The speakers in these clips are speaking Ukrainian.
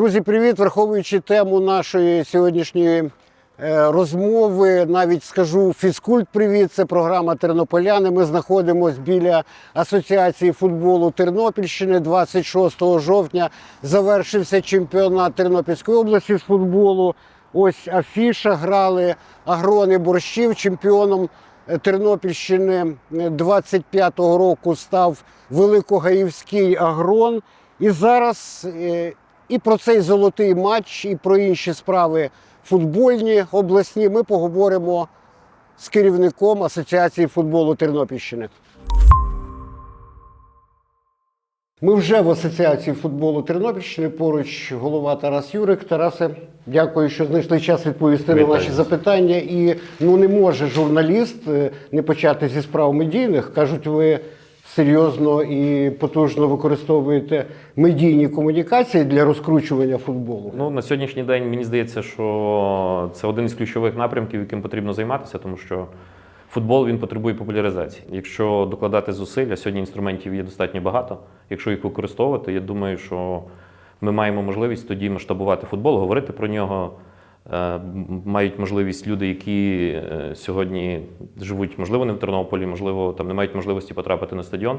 Друзі, привіт! Враховуючи тему нашої сьогоднішньої е, розмови, навіть скажу фізкульт привіт. Це програма Тернополяни. Ми знаходимося біля Асоціації футболу Тернопільщини. 26 жовтня завершився чемпіонат Тернопільської області з футболу. Ось афіша грали агрони борщів. Чемпіоном е, Тернопільщини е, 25-го року став Великогаївський агрон. І зараз е, і про цей золотий матч, і про інші справи футбольні обласні ми поговоримо з керівником Асоціації футболу Тернопільщини. Ми вже в Асоціації футболу Тернопільщини. Поруч голова Тарас Юрик. Тарасе, дякую, що знайшли час відповісти на Вітаю наші вас. запитання. І ну не може журналіст е, не почати зі справ медійних. кажуть, ви серйозно і потужно використовуєте медійні комунікації для розкручування футболу. Ну на сьогоднішній день мені здається, що це один із ключових напрямків, яким потрібно займатися, тому що футбол він потребує популяризації. Якщо докладати зусиль, а сьогодні інструментів є достатньо багато. Якщо їх використовувати, я думаю, що ми маємо можливість тоді масштабувати футбол, говорити про нього. Е, Мають можливість люди, які е, сьогодні живуть, можливо, не в Тернополі, можливо, там не мають можливості потрапити на стадіон.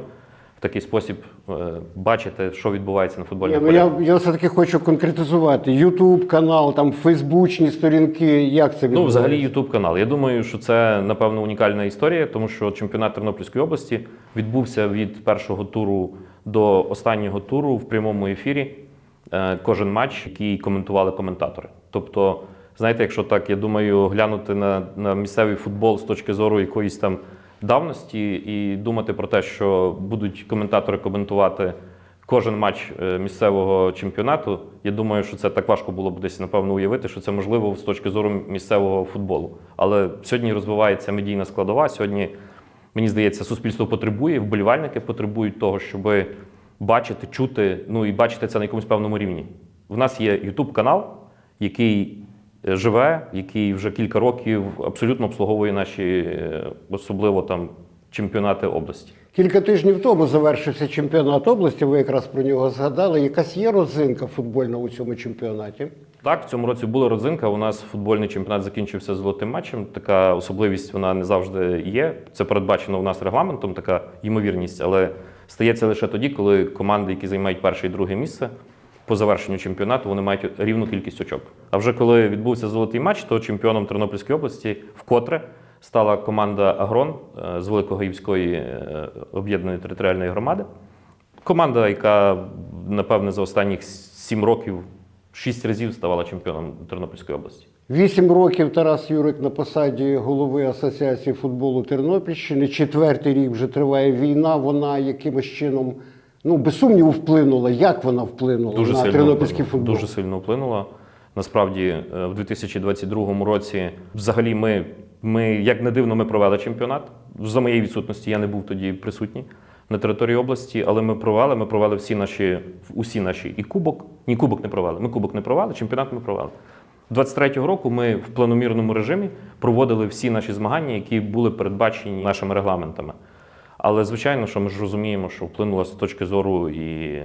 В такий спосіб е, бачити, що відбувається на футбольному ну полі. я, я все-таки хочу конкретизувати. Ютуб канал, там фейсбучні сторінки. Як це Ну, взагалі, Ютуб канал. Я думаю, що це напевно унікальна історія, тому що чемпіонат Тернопільської області відбувся від першого туру до останнього туру в прямому ефірі. Е, Кожен матч, який коментували коментатори. Тобто, знаєте, якщо так, я думаю, глянути на, на місцевий футбол з точки зору якоїсь там давності і думати про те, що будуть коментатори коментувати кожен матч е, місцевого чемпіонату. Я думаю, що це так важко було б десь напевно уявити, що це можливо з точки зору місцевого футболу. Але сьогодні розвивається медійна складова. Сьогодні мені здається, суспільство потребує, вболівальники потребують того, щоб бачити, чути, ну і бачити це на якомусь певному рівні. В нас є youtube канал, який е, живе, який вже кілька років абсолютно обслуговує наші, е, особливо там чемпіонати області. Кілька тижнів тому завершився чемпіонат області. Ви якраз про нього згадали. Якась є розинка футбольна у цьому чемпіонаті? Так, в цьому році була родзинка. У нас футбольний чемпіонат закінчився золотим матчем. Така особливість вона не завжди є. Це передбачено у нас регламентом, така ймовірність, але стається лише тоді, коли команди, які займають перше і друге місце по завершенню чемпіонату, вони мають рівну кількість очок. А вже коли відбувся золотий матч, то чемпіоном Тернопільської області вкотре стала команда Агрон е, з Великогаївської е, об'єднаної територіальної громади. Команда, яка, напевне, за останніх сім років шість разів ставала чемпіоном Тернопільської області. Вісім років Тарас Юрик на посаді голови Асоціації футболу Тернопільщини. Четвертий рік вже триває війна. Вона якимось чином, ну без сумніву, вплинула. Як вона вплинула Дуже на тернопільський вплинула. футбол? Дуже сильно вплинула. Насправді, е, в 2022 році, взагалі, ми, ми, як не дивно, ми провели чемпіонат. За моєї відсутності я не був тоді присутній на території області, але ми провели. Ми провели всі наші, усі наші і кубок. Ні, кубок не провели. Ми кубок не провели, чемпіонат ми провели. 23-го року ми в планомірному режимі проводили всі наші змагання, які були передбачені нашими регламентами. Але звичайно, що ми ж розуміємо, що вплинуло з точки зору і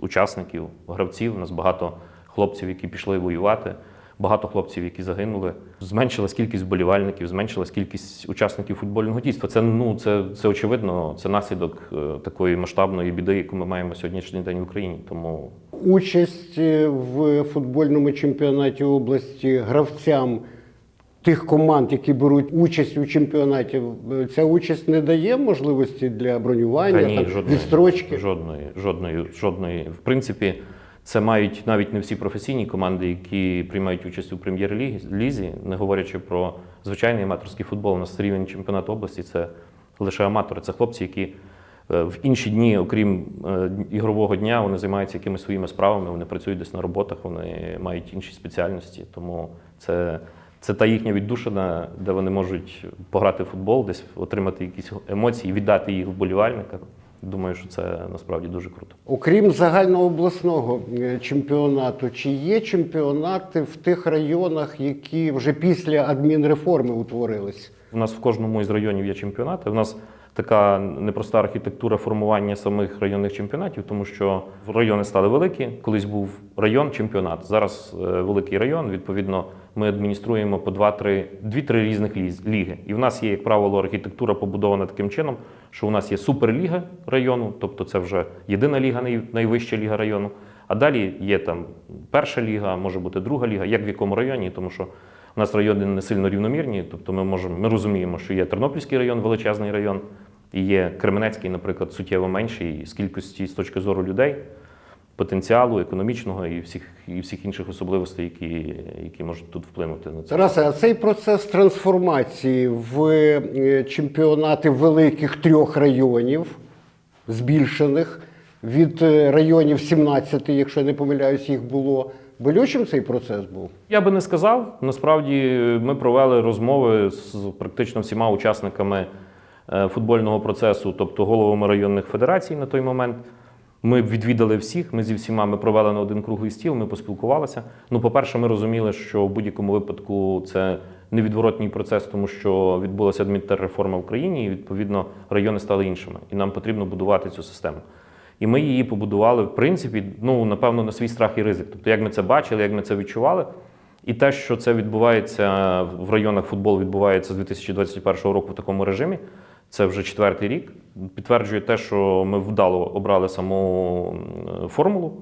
учасників, гравців. У нас багато хлопців, які пішли воювати, багато хлопців, які загинули. Зменшилась кількість вболівальників, зменшилась кількість учасників футбольного дійства. Це ну це, це очевидно, це наслідок е, такої масштабної біди, яку ми маємо сьогоднішній день в Україні. Тому Участь в футбольному чемпіонаті області гравцям тих команд, які беруть участь у чемпіонаті, ця участь не дає можливості для бронювання, Та ні, там, жодної, відстрочки. Жодної, жодної, жодної. В принципі, це мають навіть не всі професійні команди, які приймають участь у прем'єр-лізі, не говорячи про звичайний аматорський футбол. У нас рівень чемпіонату області це лише аматори. Це хлопці, які в інші дні, окрім е, ігрового дня, вони займаються якимись своїми справами, вони працюють десь на роботах, вони мають інші спеціальності. Тому це. Це та їхня віддушина, де вони можуть пограти в футбол, десь отримати якісь емоції, віддати їх вболівальникам. Думаю, що це насправді дуже круто. Окрім загальнообласного е, чемпіонату, чи є чемпіонати в тих районах, які вже після адмінреформи утворились? У нас в кожному із районів є чемпіонати. У нас така непроста архітектура формування самих районних чемпіонатів, тому що райони стали великі. Колись був район чемпіонат. Зараз е, великий район. Відповідно, ми адмініструємо по 2-3, 2-3 різних ліги. І в нас є, як правило, архітектура побудована таким чином, що у нас є суперліга району, тобто це вже єдина ліга, найвища ліга району. А далі є там перша ліга, може бути друга ліга, як в якому районі, тому що у нас райони не сильно рівномірні. Тобто ми можемо, ми розуміємо, що є Тернопільський район, величезний район, і є Кременецький, наприклад, суттєво менший з кількості з точки зору людей, потенціалу економічного і всіх, і всіх інших особливостей, які, які можуть тут вплинути на це. Тарасе, а цей процес трансформації в е, чемпіонати великих трьох районів, збільшених від е, районів 17, якщо не помиляюсь, їх було. Болючим цей процес був? Я би не сказав. Насправді ми провели розмови з практично всіма учасниками е, футбольного процесу, тобто головами районних федерацій на той момент. Ми відвідали всіх, ми зі всіма ми провели на один круглий стіл, ми поспілкувалися. Ну, по-перше, ми розуміли, що в будь-якому випадку це невідворотній процес, тому що відбулася адмінтерреформа в Україні, і відповідно райони стали іншими. І нам потрібно будувати цю систему. І ми її побудували, в принципі, ну, напевно, на свій страх і ризик. Тобто, як ми це бачили, як ми це відчували. І те, що це відбувається в районах футбол відбувається з 2021 року в такому режимі, це вже четвертий рік. Підтверджує те, що ми вдало обрали саму формулу,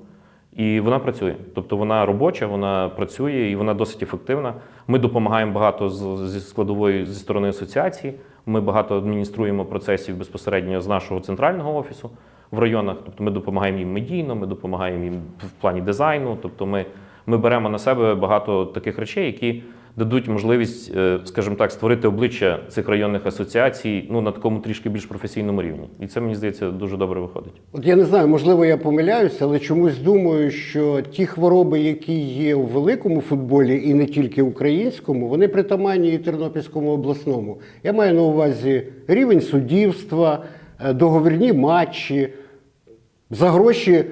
і вона працює. Тобто вона робоча, вона працює і вона досить ефективна. Ми допомагаємо багато зі складової зі сторони асоціації. Ми багато адмініструємо процесів безпосередньо з нашого центрального офісу в районах. Тобто ми допомагаємо їм медійно, ми допомагаємо їм в плані дизайну. Тобто ми, ми беремо на себе багато таких речей, які дадуть можливість, е, скажімо так, створити обличчя цих районних асоціацій ну, на такому трішки більш професійному рівні. І це мені здається дуже добре виходить. От я не знаю, можливо, я помиляюся, але чомусь думаю, що ті хвороби, які є у великому футболі, і не тільки українському, вони притаманні і Тернопільському обласному. Я маю на увазі рівень суддівства, е, договірні матчі, за гроші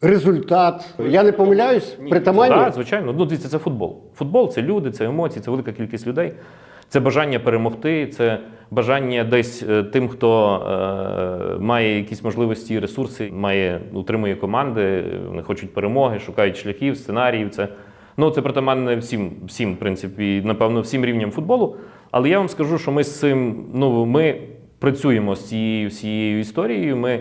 результат. Я не помиляюсь, притаманні. Так, звичайно. Ну, дивіться, це футбол. Футбол це люди, це емоції, це велика кількість людей. Це бажання перемогти, це бажання десь е, тим, хто е, має якісь можливості і ресурси, має, утримує команди, вони хочуть перемоги, шукають шляхів, сценаріїв. Це, ну, це притаманне всім, всім, в принципі, напевно, всім рівням футболу. Але я вам скажу, що ми з цим, ну, ми працюємо з цією всією історією. Ми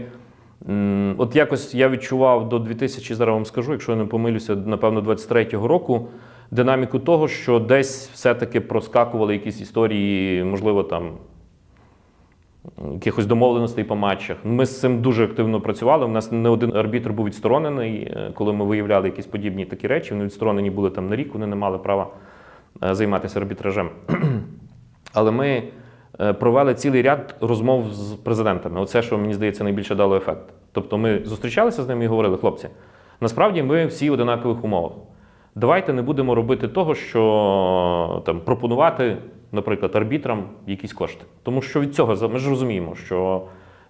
От якось я відчував до 2000, зараз вам скажу, якщо я не помилюся, напевно, 23-го року динаміку того, що десь все-таки проскакували якісь історії, можливо, там якихось домовленостей по матчах. Ми з цим дуже активно працювали. У нас не один арбітр був відсторонений, е, коли ми виявляли якісь подібні такі речі. Вони відсторонені були там на рік, вони не мали права е, займатися арбітражем. Але ми провели цілий ряд розмов з президентами. Оце, що мені здається, найбільше дало ефект. Тобто ми зустрічалися з ними і говорили, хлопці, насправді ми всі в одинакових умовах. Давайте не будемо робити того, що там пропонувати, наприклад, арбітрам якісь кошти. Тому що від цього ми ж розуміємо, що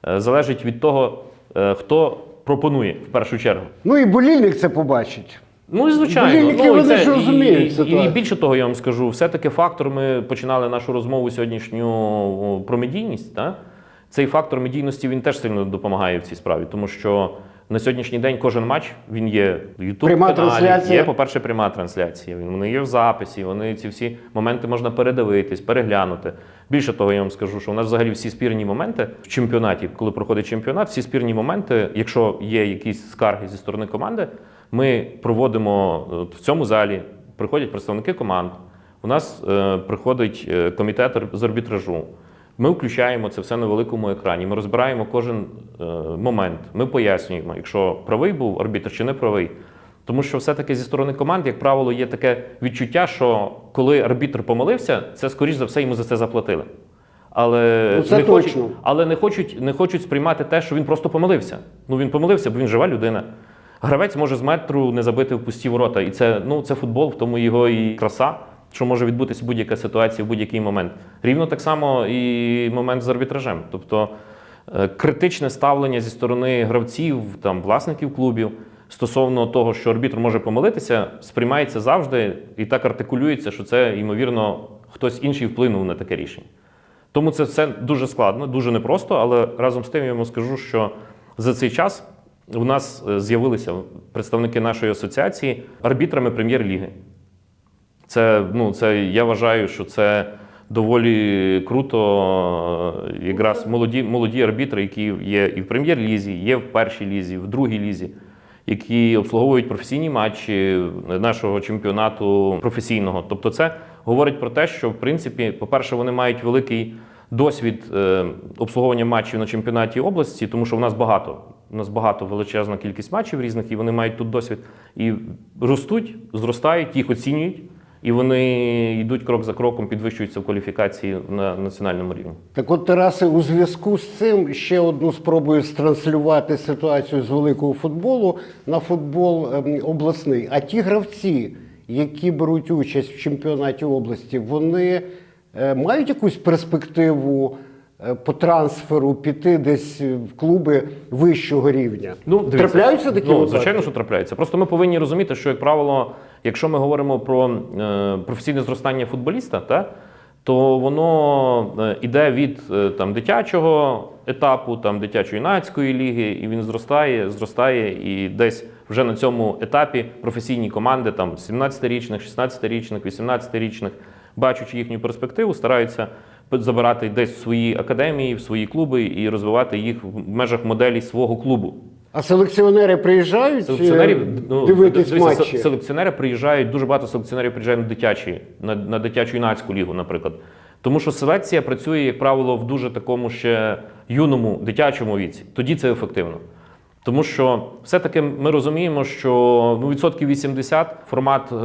е, залежить від того, е, хто пропонує в першу чергу. Ну і болільник це побачить. Ну і звичайно, Болільники, ну, і вони це, ж розуміють і, і, і більше того, я вам скажу, все-таки фактор. Ми починали нашу розмову сьогоднішню про медійність. Та? Цей фактор медійності він теж сильно допомагає в цій справі, тому що на сьогоднішній день кожен матч він є в YouTube каналі, трансляція. є, по-перше, пряма трансляція. Вони є в записі. Вони ці всі моменти можна передивитись, переглянути. Більше того, я вам скажу, що у нас взагалі всі спірні моменти в чемпіонаті, коли проходить чемпіонат, всі спірні моменти, якщо є якісь скарги зі сторони команди, ми проводимо е, в цьому залі, приходять представники команд. У нас е, приходить е, комітет з арбітражу. Ми включаємо це все на великому екрані. Ми розбираємо кожен момент. Ми пояснюємо, якщо правий був арбітр чи не правий. Тому що все-таки зі сторони команд, як правило, є таке відчуття, що коли арбітр помилився, це скоріш за все йому за це заплатили. Але, Ну, це не, хочуть, але не, хочуть, не хочуть сприймати те, що він просто помилився. Ну він помилився, бо він жива людина. Гравець може з метру не забити в пусті ворота. І це, ну, це футбол, в тому його і краса, що може відбутися будь-яка ситуація в будь-який момент. Рівно так само і момент з арбітражем. Тобто е, критичне ставлення зі сторони гравців, там, власників клубів стосовно того, що арбітр може помилитися, сприймається завжди і так артикулюється, що це, ймовірно, хтось інший вплинув на таке рішення. Тому це все дуже складно, дуже непросто, але разом з тим я вам скажу, що за цей час у нас е, з'явилися представники нашої асоціації арбітрами прем'єр-ліги. Це, ну, це, я вважаю, що це доволі круто. е, Якраз молоді, молоді арбітри, які є і в прем'єр-лізі, є в першій лізі, в другій лізі, які обслуговують професійні матчі нашого чемпіонату професійного. Тобто, це говорить про те, що в принципі, по-перше, вони мають великий досвід е, обслуговування матчів на чемпіонаті області, тому що в нас багато. У нас багато величезна кількість матчів різних, і вони мають тут досвід. І ростуть, зростають, їх оцінюють, і вони йдуть крок за кроком, підвищуються в кваліфікації на національному рівні. Так от, Тарасе, у зв'язку з цим ще одну спробую странслювати ситуацію з великого футболу на футбол ем, обласний. А ті гравці, які беруть участь в чемпіонаті області, вони е, мають якусь перспективу по трансферу піти десь в клуби вищого рівня? дивіться, Трапляються такі ну, випадки? звичайно, що трапляються. Просто ми повинні розуміти, що, як правило, якщо ми говоримо про е, професійне зростання футболіста, та, то воно е, іде від е, там, дитячого етапу, там, дитячо-юнацької ліги, і він зростає, зростає, і десь вже на цьому етапі професійні команди, там 17-річних, 16-річних, 18-річних, бачачи їхню перспективу, стараються забирати десь в свої академії, в свої клуби і розвивати їх в межах моделі свого клубу. А селекціонери приїжджають ну, дивитись матчі? Селекціонери приїжджають, дуже багато селекціонерів приїжджають на дитячі, на, на дитячу юнацьку лігу, наприклад. Тому що селекція працює, як правило, в дуже такому ще юному дитячому віці. Тоді це ефективно. Тому що все-таки ми розуміємо, що ну, відсотків 80 формат е,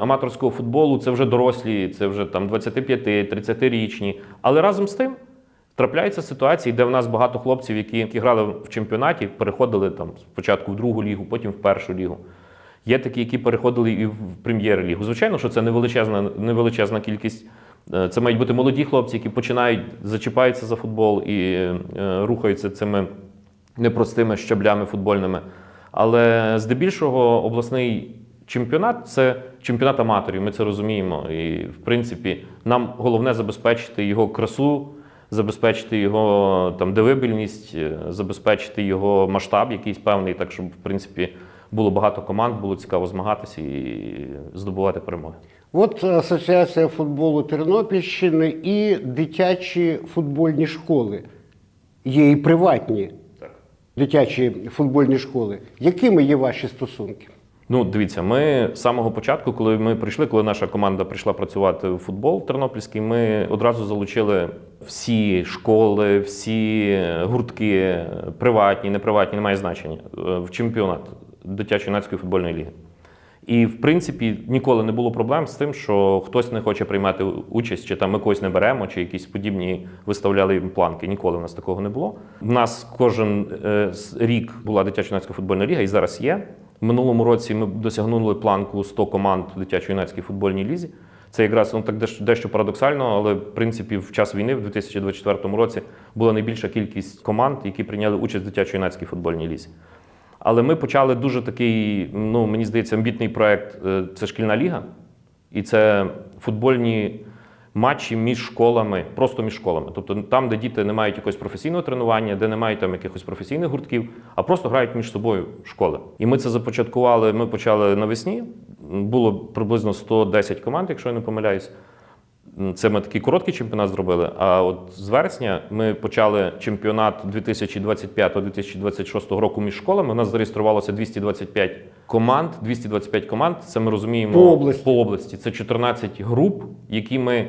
аматорського футболу це вже дорослі, це вже там 25-30-річні. Але разом з тим трапляються ситуації, де в нас багато хлопців, які, які грали в чемпіонаті, переходили там спочатку в другу лігу, потім в першу лігу. Є такі, які переходили і в прем'єр-лігу. Звичайно, що це невеличезна, невеличезна кількість. Е, Це мають бути молоді хлопці, які починають зачіпаються за футбол і е, рухаються цими непростими щаблями футбольними. Але здебільшого обласний чемпіонат це чемпіонат аматорів. Ми це розуміємо. І в принципі, нам головне забезпечити його красу, забезпечити його там дивибільність, е, забезпечити його масштаб, якийсь певний, так щоб в принципі було багато команд, було цікаво змагатися і здобувати перемоги. От Асоціація футболу Тернопільщини і дитячі футбольні школи. Є і приватні. Дитячі футбольні школи. Якими є ваші стосунки? Ну, дивіться, ми з самого початку, коли ми прийшли, коли наша команда прийшла працювати в футбол тернопільський, ми одразу залучили всі школи, всі гуртки, приватні, неприватні, немає значення, е, в чемпіонат дитячо-юнацької футбольної ліги. І в принципі ніколи не було проблем з тим, що хтось не хоче приймати участь, чи там ми когось не беремо, чи якісь подібні виставляли їм планки. Ніколи в нас такого не було. У нас кожен е, рік була дитячо-юнацька футбольна ліга, і зараз є. В минулому році ми досягнули планку 100 команд в дитячо-юнацькій футбольній лізі. Це якраз ну так дещо парадоксально, але в принципі в час війни, в 2024 році, була найбільша кількість команд, які прийняли участь в дитячо-юнацькій футбольній лізі. Але ми почали дуже такий, ну мені здається, амбітний проект. е, Це шкільна ліга, і це футбольні матчі між школами, просто між школами. Тобто там, де діти не мають якогось професійного тренування, де не мають там якихось професійних гуртків, а просто грають між собою школи. І ми це започаткували. Ми почали навесні. Було приблизно 110 команд, якщо я не помиляюсь. Це ми такий короткий чемпіонат зробили. А от з вересня ми почали чемпіонат 2025-2026 року між школами. У нас зареєструвалося 225 команд. 225 команд. Це ми розуміємо По області. по області. Це 14 груп, які ми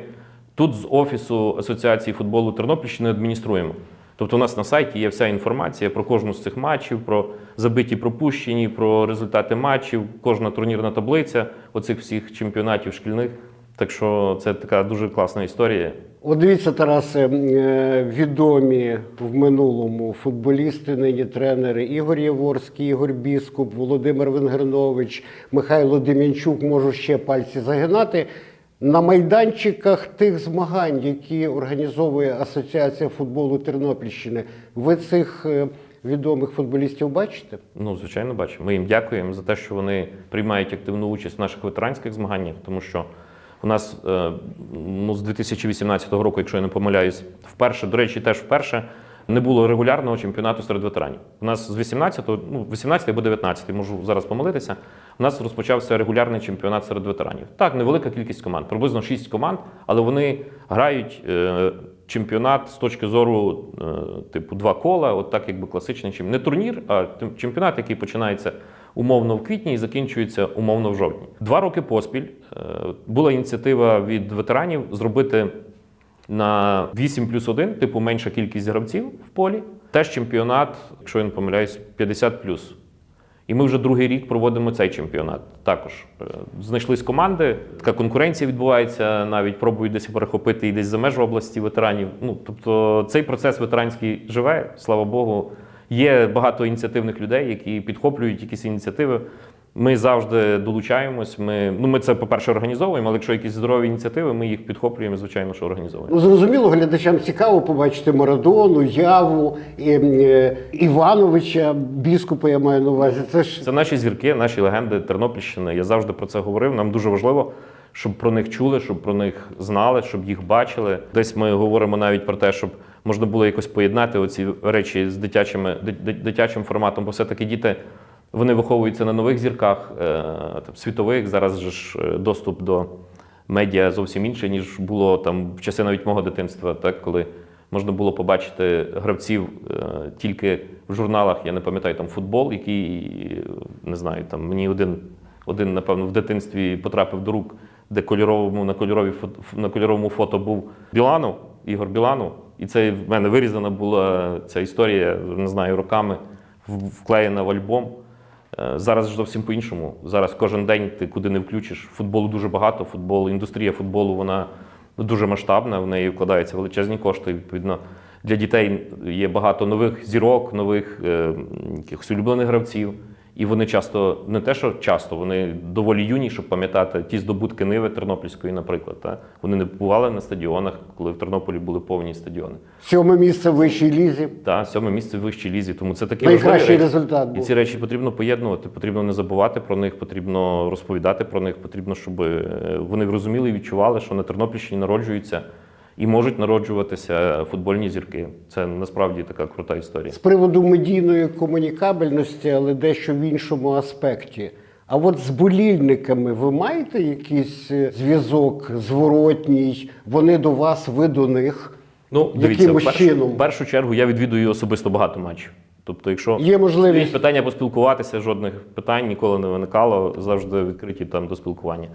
тут з офісу Асоціації футболу Тернопільщини адмініструємо. Тобто у нас на сайті є вся інформація про кожну з цих матчів, про забиті пропущені, про результати матчів, кожна турнірна таблиця оцих всіх чемпіонатів шкільних. Так що це така дуже класна історія. От дивіться, Тарасе, е, відомі в минулому футболісти, нині тренери Ігор Яворський, Ігор Біскуп, Володимир Венгернович, Михайло Дем'янчук, можу ще пальці загинати. На майданчиках тих змагань, які організовує Асоціація футболу Тернопільщини, ви цих е, відомих футболістів бачите? Ну, звичайно, бачимо. Ми їм дякуємо за те, що вони приймають активну участь в наших ветеранських змаганнях, тому що У нас е, ну, з 2018 року, якщо я не помиляюсь, вперше, до речі, теж вперше не було регулярного чемпіонату серед ветеранів. У нас з 18, ну 18 або 19, можу зараз помилитися. У нас розпочався регулярний чемпіонат серед ветеранів. Так, невелика кількість команд, приблизно 6 команд, але вони грають е, чемпіонат з точки зору, е, типу, два кола, от так якби класичний чемпіонат. Не турнір, а чемпіонат, який починається умовно в квітні і закінчується умовно в жовтні. Два роки поспіль е, була ініціатива від ветеранів зробити на 8 плюс 1, типу менша кількість гравців в полі. Теж чемпіонат, якщо я не помиляюсь, 50 плюс. І ми вже другий рік проводимо цей чемпіонат. Також е, знайшлись команди. Така конкуренція відбувається, навіть пробують десь перехопити і десь за межі області ветеранів. Ну тобто цей процес ветеранський живе, слава Богу. Є багато ініціативних людей, які підхоплюють якісь ініціативи. Ми завжди долучаємось. Ми, ну, ми це, по-перше, організовуємо, але якщо якісь здорові ініціативи, ми їх підхоплюємо, звичайно, що організовуємо. Ну, зрозуміло, глядачам цікаво побачити Марадону, Яву, і, е, Івановича, біскупа, я маю на увазі. Це ж Це наші зірки, наші легенди Тернопільщини. Я завжди про це говорив. Нам дуже важливо, щоб про них чули, щоб про них знали, щоб їх бачили. Десь ми говоримо навіть про те, щоб можна було якось поєднати оці речі з дитячими ди- ди- дитячим форматом, бо все-таки діти. Вони виховуються на нових зірках е, там, світових. Зараз же ж е, доступ до медіа зовсім інший, ніж було там в часи навіть мого дитинства, так коли можна було побачити гравців е, тільки в журналах. Я не пам'ятаю там футбол, який не знаю, там мені один, один напевно, в дитинстві потрапив до рук, де кольоровому на кольоровій фото, на кольоровому фото був Біланов, Ігор Біланов. І це в мене вирізана була ця історія, не знаю, роками вклеєна в альбом. Е, Зараз ж зовсім по-іншому. Зараз кожен день ти куди не включиш. Футболу дуже багато. Футбол, індустрія футболу вона дуже масштабна. В неї вкладаються величезні кошти. Відповідно, для дітей є багато нових зірок, нових е, якихось улюблених гравців. І вони часто не те, що часто, вони доволі юні, щоб пам'ятати ті здобутки Ниви Тернопільської, наприклад. Та? Вони не бували на стадіонах, коли в Тернополі були повні стадіони. сьоме місце в вищій лізі. Та сьоме місце в вищій лізі. Тому це такі Найкращий результат І ці речі потрібно поєднувати, потрібно не забувати про них, потрібно розповідати про них, потрібно, щоб е, вони розуміли і відчували, що на Тернопільщині народжуються і можуть народжуватися футбольні зірки. Це насправді така крута історія. З приводу медійної комунікабельності, але дещо в іншому аспекті. А от з болільниками ви маєте якийсь е, зв'язок зворотній? Вони до вас, ви до них? Ну, дивіться, в першу, чином? в першу чергу я відвідую особисто багато матчів. Тобто, якщо Є можливість питання поспілкуватися, жодних питань ніколи не виникало, завжди відкриті там до спілкування.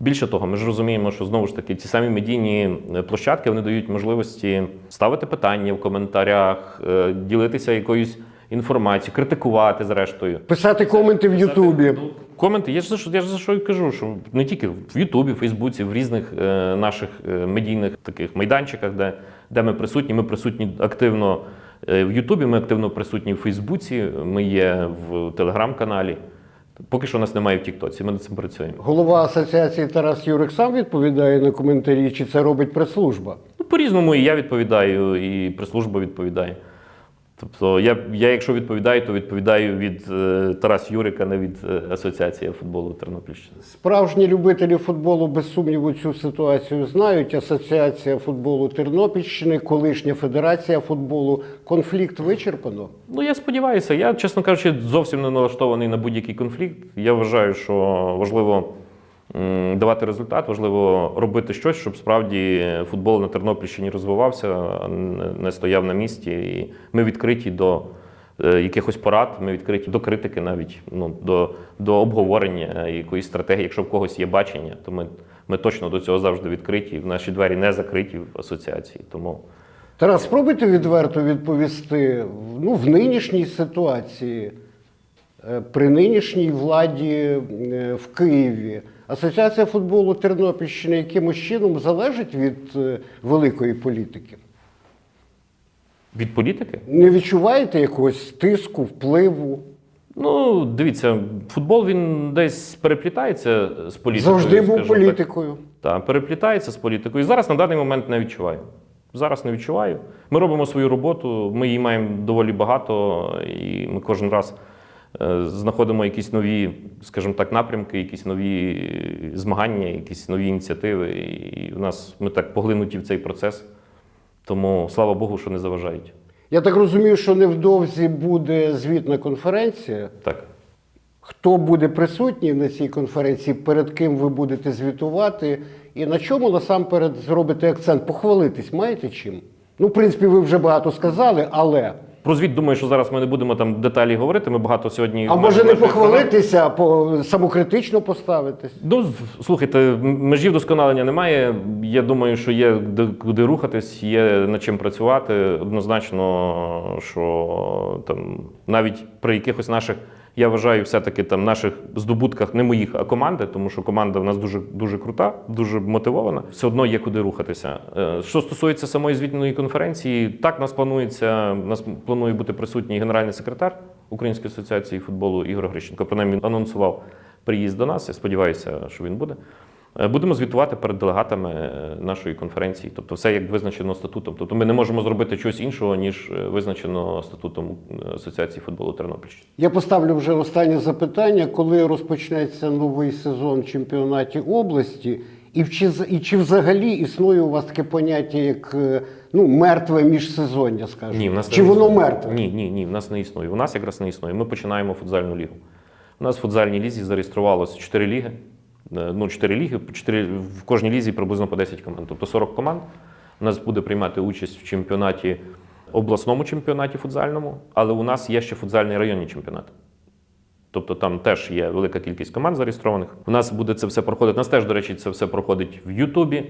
Більше того, ми ж розуміємо, що знову ж таки ці самі медійні е, площадки вони дають можливості ставити питання в коментарях, е, ділитися якоюсь інформацією, критикувати зрештою. писати коменти в Ютубі. Коменти, я ж за що я ж за що і кажу, що не тільки в Ютубі, в Фейсбуці, в різних е, наших е, медійних таких майданчиках, де, де ми присутні. Ми присутні активно е, в Ютубі, ми активно присутні в Фейсбуці, ми є в Телеграм-каналі. Поки що у нас немає в Тіктоці, ми над цим працюємо. Голова асоціації Тарас Юрик сам відповідає на коментарі, чи це робить прес-служба? Ну, по-різному і я відповідаю, і прес-служба відповідає. Тобто, я, я якщо відповідаю, то відповідаю від е, Тарас Юрика, не від е, Асоціації футболу Тернопільщини. Справжні любителі футболу без сумніву цю ситуацію знають. Асоціація футболу Тернопільщини, колишня федерація футболу. Конфлікт вичерпано. Ну, я сподіваюся. Я, чесно кажучи, зовсім не налаштований на будь-який конфлікт. Я вважаю, що важливо давати результат, важливо робити щось, щоб справді футбол на Тернопільщині розвивався, не- стояв на місці. І ми відкриті до е, якихось порад, ми відкриті до критики навіть, ну, до, до обговорення якоїсь стратегії. Якщо в когось є бачення, то ми, ми точно до цього завжди відкриті. Наші двері не закриті в асоціації. Тому Тарас, спробуйте відверто відповісти ну, в нинішній ситуації, е, при нинішній владі е, в Києві. Асоціація футболу Тернопільщини якимось чином залежить від е, великої політики. від політики. Не відчуваєте якогось тиску, впливу? Ну, дивіться, футбол він десь переплітається з політикою. Завжди був скажімо так. політикою. Так, переплітається з політикою. І зараз на даний момент не відчуваю. Зараз не відчуваю. Ми робимо свою роботу, ми її маємо доволі багато, і ми кожен раз знаходимо якісь нові, скажімо так, напрямки, якісь нові змагання, якісь нові ініціативи. І в нас ми так поглинуті в цей процес. Тому слава Богу, що не заважають. Я так розумію, що невдовзі буде звітна конференція. Так. Хто буде присутній на цій конференції, перед ким ви будете звітувати, і на чому насамперед зробите акцент? Похвалитись маєте чим? Ну, в принципі, ви вже багато сказали, але. Про звіт думаю, що зараз ми не будемо там деталі говорити. Ми багато сьогодні. А може не похвалитися, а по самокритично поставитись? Ну, слухайте, межі вдосконалення немає. Я думаю, що є куди рухатись, є над чим працювати. Однозначно, що там навіть при якихось наших, я вважаю, все-таки там наших здобутках не моїх, а команди, тому що команда в нас дуже дуже крута, дуже мотивована. Все одно є куди рухатися. Е, Що стосується самої звітної конференції, так нас планується. Нас планує бути присутній генеральний секретар Української асоціації футболу Ігор Грищенко. Принаймні анонсував приїзд до нас. Я сподіваюся, що він буде. Е, Будемо звітувати перед делегатами е, нашої конференції. Тобто, все як визначено статутом. Тобто, ми не можемо зробити чогось іншого, ніж е, визначено статутом Асоціації футболу Тернопільщини. Я поставлю вже останнє запитання, коли розпочнеться новий сезон чемпіонаті області, і, чи, і чи взагалі існує у вас таке поняття, як ну, мертве міжсезоння, скажімо? Ні, в нас чи не воно мертве? Ні, ні, ні, в нас не існує. У нас якраз не існує. Ми починаємо футзальну лігу. У нас в футзальній лізі зареєструвалося 4 ліги. Е, Ну, 4 ліги, 4, в кожній лізі приблизно по 10 команд. Тобто 40 команд. У нас буде приймати участь в чемпіонаті, обласному чемпіонаті футзальному, але у нас є ще футзальний районний чемпіонат. Тобто там теж є велика кількість команд зареєстрованих. У нас буде це все проходити. У нас теж, до речі, це все проходить в Ютубі.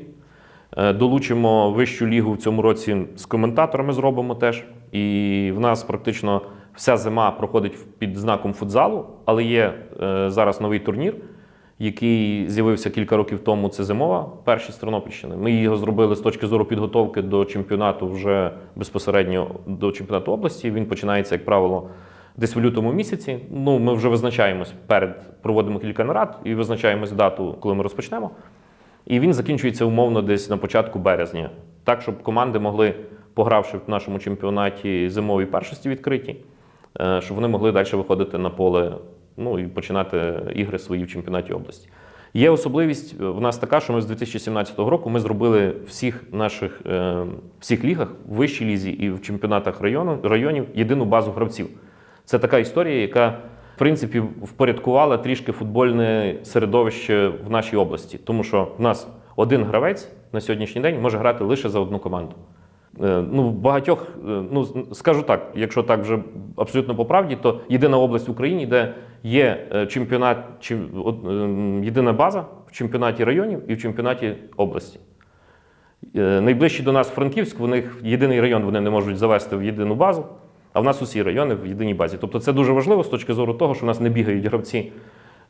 Е, Долучимо вищу лігу в цьому році з коментаторами зробимо теж. І в нас практично вся зима проходить під знаком футзалу, але є е, зараз новий турнір, який з'явився кілька років тому. Це зимова першість Тернопільщини. Ми його зробили з точки зору підготовки до чемпіонату вже безпосередньо до чемпіонату області. Він починається, як правило, десь в лютому місяці. Ну, ми вже визначаємось перед, проводимо кілька нарад і визначаємось дату, коли ми розпочнемо. І він закінчується умовно десь на початку березня, так щоб команди могли, погравши в нашому чемпіонаті зимовій першості відкриті, е, щоб вони могли далі виходити на поле ну, і починати ігри свої в чемпіонаті області. Є особливість е, в нас така, що ми з 2017 року ми зробили всіх наших е, всіх лігах, в вищій лізі і в чемпіонатах району, районів єдину базу гравців. Це така історія, яка в принципі впорядкувала трішки футбольне середовище в нашій області, тому що в нас один гравець на сьогоднішній день може грати лише за одну команду. Е, Ну, багатьох, ну скажу так, якщо так вже абсолютно по правді, то єдина область в Україні, де є е, чемпіонат, е, єдина база в чемпіонаті районів і в чемпіонаті області. Е, Найближчі до нас Франківськ, в них єдиний район вони не можуть завести в єдину базу, а в нас усі райони в єдиній базі. Тобто це дуже важливо з точки зору того, що в нас не бігають гравці.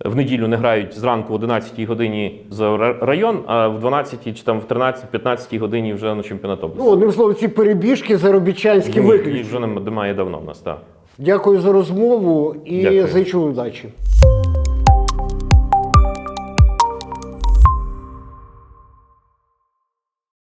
В неділю не грають зранку о 11 годині за район, а в 12-й чи там в 13-15 годині вже на чемпіонат області. Ну, одним словом, ці перебіжки заробітчанські Ні, виключені. їх вже немає давно в нас, так. Дякую за розмову і Дякую. зичу удачі.